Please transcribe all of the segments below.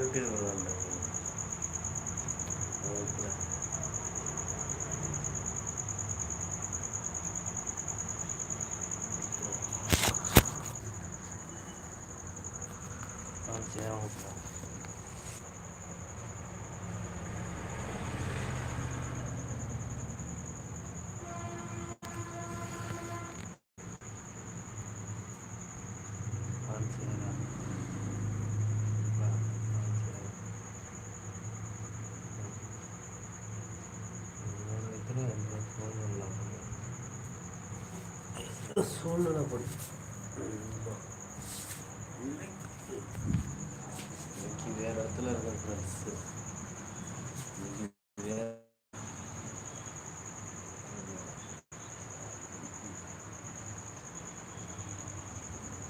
வீட்டுக்கு வந்தாங்க Yeah, I'll சூழ்நிலை படி இன்னைக்கு வேற இடத்துல இருக்கிற ஃப்ரெண்ட்ஸு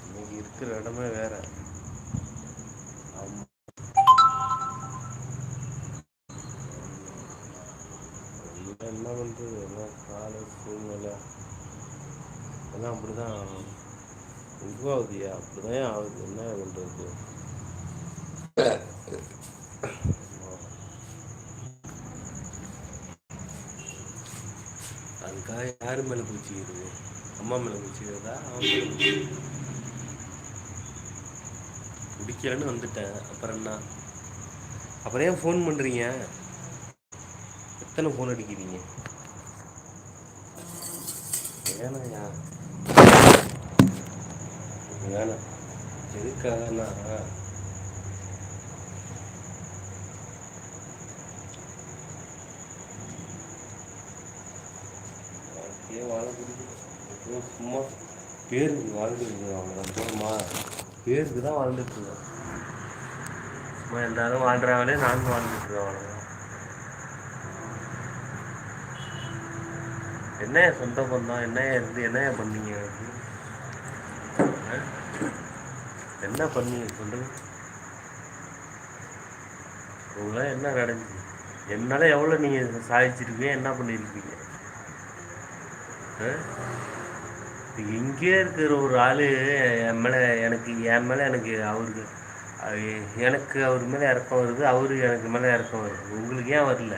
இன்னைக்கு இருக்கிற இடமே வேற. என்ன பண்ணுறது எல்லாம் கால சூழ்நிலை. எல்லாம் அப்படிதான் உருவாகுதியா? அப்படிதான் ஆகுது. என்ன பண்ணுறது அதுக்காக யார் மேலே குச்சிக்கிறது அம்மா மேலே குச்சிக்கிறதா அவன் பிடிக்கலன்னு வந்துட்டேன். அப்புறம் என்ன? அப்புறம் ஏன் ஃபோன் பண்ணுறீங்க எத்தனை ஃபோன் அடிக்கிறீங்க? வேணாயா வேணாம். எதுக்காகனா? வாழ்க்கையே வாழ சும்மா பேருக்கு வாழ்ந்துருக்கு அவ்வளோதான் போதுமா? பேருக்கு தான் வாழ்ந்துட்டு இருக்கோம் சும்மா எல்லாரும் வாழ்றாங்களே நானும் வாழ்ந்துட்டு இருக்கேன் அவ்வளோதான் என்ன சொந்த பந்தம் என்ன இருந்து என்ன பண்ணீங்க? ஆ? என்ன பண்ணீங்க சொல்லுங்க. உங்களால் என்ன நடந்துச்சு என்னால எவ்வளோ நீங்கள் சாதிச்சிருக்கீங்க என்ன பண்ணியிருப்பீங்க ஆ? இங்கே இருக்கிற ஒரு ஆள் என் மேலே எனக்கு என் மேலே எனக்கு அவருக்கு எனக்கு அவர் மேலே இறக்கம் வருது அவரு எனக்கு மேலே இறக்கம் வருது. உங்களுக்கு ஏன் வரல?